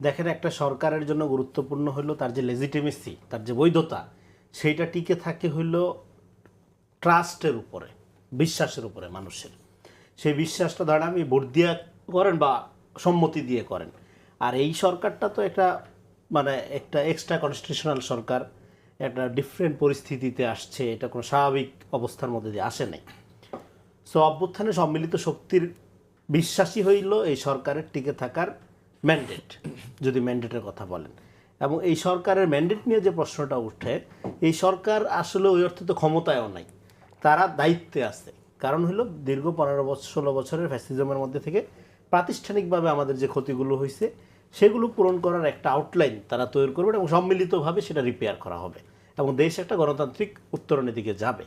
দেখেন একটা সরকারের জন্য গুরুত্বপূর্ণ হলো তার যে লেজিটিমেসি তার যে বৈধতা, সেইটা টিকে থাকে হইল ট্রাস্টের উপরে, বিশ্বাসের উপরে মানুষের। সেই বিশ্বাসটা, ধরেন আমি ভোট দিয়ে করেন বা সম্মতি দিয়ে করেন, আর এই সরকারটা তো একটা মানে একটা এক্সট্রা কনস্টিটিউশনাল সরকার, একটা ডিফারেন্ট পরিস্থিতিতে আসছে, এটা কোনো স্বাভাবিক অবস্থার মধ্যে দিয়ে আসে নাই। সো অভ্যুত্থানে সম্মিলিত শক্তির বিশ্বাসী হইল এই সরকারের টিকে থাকার ম্যান্ডেট যদি ম্যান্ডেটের কথা বলেন। এবং এই সরকারের ম্যান্ডেট নিয়ে যে প্রশ্নটা উঠে, এই সরকার আসলে ওই অর্থে তো ক্ষমতায়ও নাই। তারা দায়িত্বে আছে। কারণ হলো দীর্ঘ পনেরো বছর ষোলো বছরের ফ্যাসিজমের মধ্যে থেকে প্রাতিষ্ঠানিকভাবে আমাদের যে ক্ষতিগুলো হয়েছে, সেগুলো পূরণ করার একটা আউটলাইন তারা তৈরি করবে এবং সম্মিলিতভাবে সেটা রিপেয়ার করা হবে। এবং দেশ একটা গণতান্ত্রিক উত্তরণের দিকে যাবে।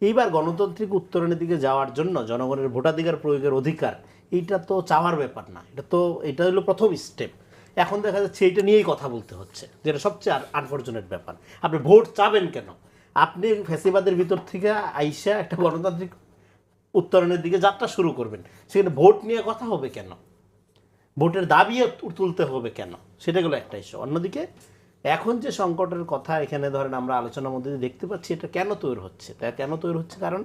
এইবার গণতান্ত্রিক উত্তরণের দিকে যাওয়ার জন্য জনগণের ভোটাধিকার প্রয়োগের অধিকার, এইটা তো চাওয়ার ব্যাপার না। এটা তো, এটা হলো প্রথম স্টেপ এখন দেখা যাচ্ছে এইটা নিয়েই কথা বলতে হচ্ছে যেটা সবচেয়ে আনফর্চুনেট ব্যাপার। আপনি ভোট চাবেন কেন? আপনি ফ্যাসিবাদের ভিতর থেকে আইসা একটা গণতান্ত্রিক উত্তরণের দিকে যাত্রা শুরু করবেন। সেখানে ভোট নিয়ে কথা হবে কেন? ভোটের দাবি তুলতে হবে কেন? সেটা গেলো একটা ইস্যু অন্যদিকে, এখন যে সংকটের কথা এখানে ধরেন আমরা আলোচনার মধ্যে দেখতে পাচ্ছি, এটা কেন তৈরি হচ্ছে? তা কেন তৈরি হচ্ছে? কারণ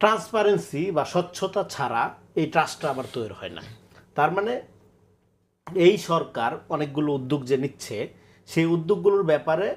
ট্রান্সপারেন্সি বা স্বচ্ছতা ছাড়া এই ট্রাস্টটা আবার তৈরি হয় না। তার মানে এই সরকার অনেকগুলো উদ্যোগ যে নিচ্ছে সেই উদ্যোগগুলোর ব্যাপারে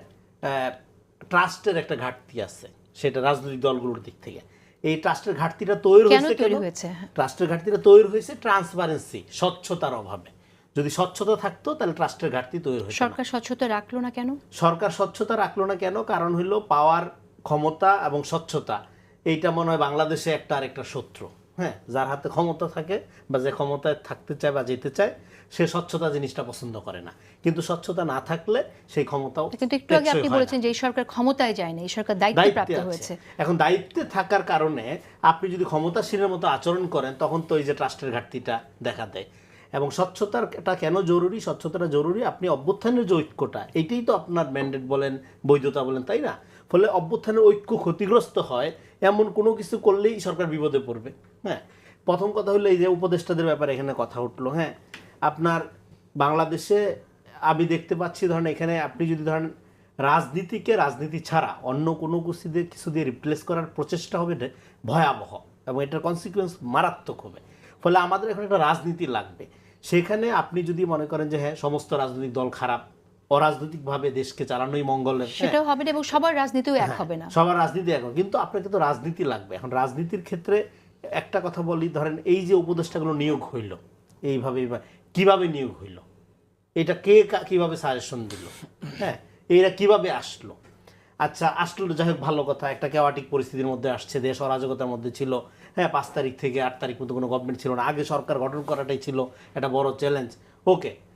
ট্রাস্টের একটা ঘাটতি আছে সেটা রাজনৈতিক দলগুলোর দিক থেকে। এই ট্রাস্টের ঘাটতিটা তৈরি হয়েছে কেন? হ্যাঁ। ট্রাস্টের ঘাটতিটা তৈরি হয়েছে ট্রান্সপারেন্সি স্বচ্ছতার অভাবে। যদি স্বচ্ছতা থাকতো তাহলে ট্রাস্টের ঘাটতি তৈরি হতো সরকার স্বচ্ছতা রাখল না কেন? সরকার স্বচ্ছতা রাখল না কেন? কারণ হইল পাওয়ার ক্ষমতা এবং স্বচ্ছতা। এইটা মনে হয় বাংলাদেশে একটা আরেকটা শত্রু। হ্যাঁ যার হাতে ক্ষমতা থাকে বা যে ক্ষমতায় থাকতে চায় বা যেতে চায় সে স্বচ্ছতা জিনিসটা পছন্দ করে না। কিন্তু স্বচ্ছতা না থাকলে সেই ক্ষমতাও কিন্তু একটু আগে আপনি বলেছেন যে এই সরকার ক্ষমতায় যায়নি এই সরকার দায়িত্ব প্রাপ্ত হয়েছে। এখন দায়িত্বে থাকার কারণে আপনি যদি ক্ষমতাসীনের মতো আচরণ করেন তখন তো এই যে ট্রাস্টের ঘাটতিটা দেখা দেয়। এবং স্বচ্ছতাটা কেন জরুরি? স্বচ্ছতাটা জরুরি আপনি অভ্যুত্থানের যে ঐক্যটা এইটাই তো আপনার ম্যান্ডেট বলেন বৈধতা বলেন তাই না? ফলে অভ্যুত্থানের ঐক্য ক্ষতিগ্রস্ত হয়, এমন কোনো কিছু করলেই সরকার বিপদে পড়বে। হ্যাঁ প্রথম কথা হলো এই যে উপদেষ্টাদের ব্যাপারে এখানে কথা উঠল হ্যাঁ। আপনার বাংলাদেশে আমি দেখতে পাচ্ছি, ধরেন এখানে আপনি যদি ধরেন রাজনীতিকে রাজনীতি ছাড়া অন্য কোনো কিছু দিয়ে কিছু দিয়ে রিপ্লেস করার প্রচেষ্টা হবে ভয়াবহ এবং এটার কনসিকুয়েন্স মারাত্মক হবে। ফলে আমাদের এখন একটা রাজনীতি লাগবে। সেখানে আপনি যদি মনে করেন যে হ্যাঁ সমস্ত রাজনৈতিক দল খারাপ অরাজনৈতিকভাবে দেশকে চালানোই মঙ্গলের হ্যাঁ, সেটাও হবে না এবং সবার রাজনীতিও এক হবে না। সবার রাজনীতি এখন কিন্তু আপনাকে তো রাজনীতি লাগবে। এখন রাজনীতির ক্ষেত্রে একটা কথা বলি ধরেন এই যে উপদেষ্টাগুলো নিয়োগ হইল এইভাবে কীভাবে নিয়োগ হইল? এটা কে কা- কীভাবে সাজেশন দিল? হ্যাঁ এরা কীভাবে আসলো? আচ্ছা আসলো যাই হোক ভালো কথা। একটা কেওয়াটিক পরিস্থিতির মধ্যে আসছে দেশ অরাজকতার মধ্যে ছিল। হ্যাঁ পাঁচ তারিখ থেকে আট তারিখ পর্যন্ত কোনো গভর্নমেন্ট ছিল না। আগে সরকার গঠন করাটাই ছিল একটা বড় চ্যালেঞ্জ ওকে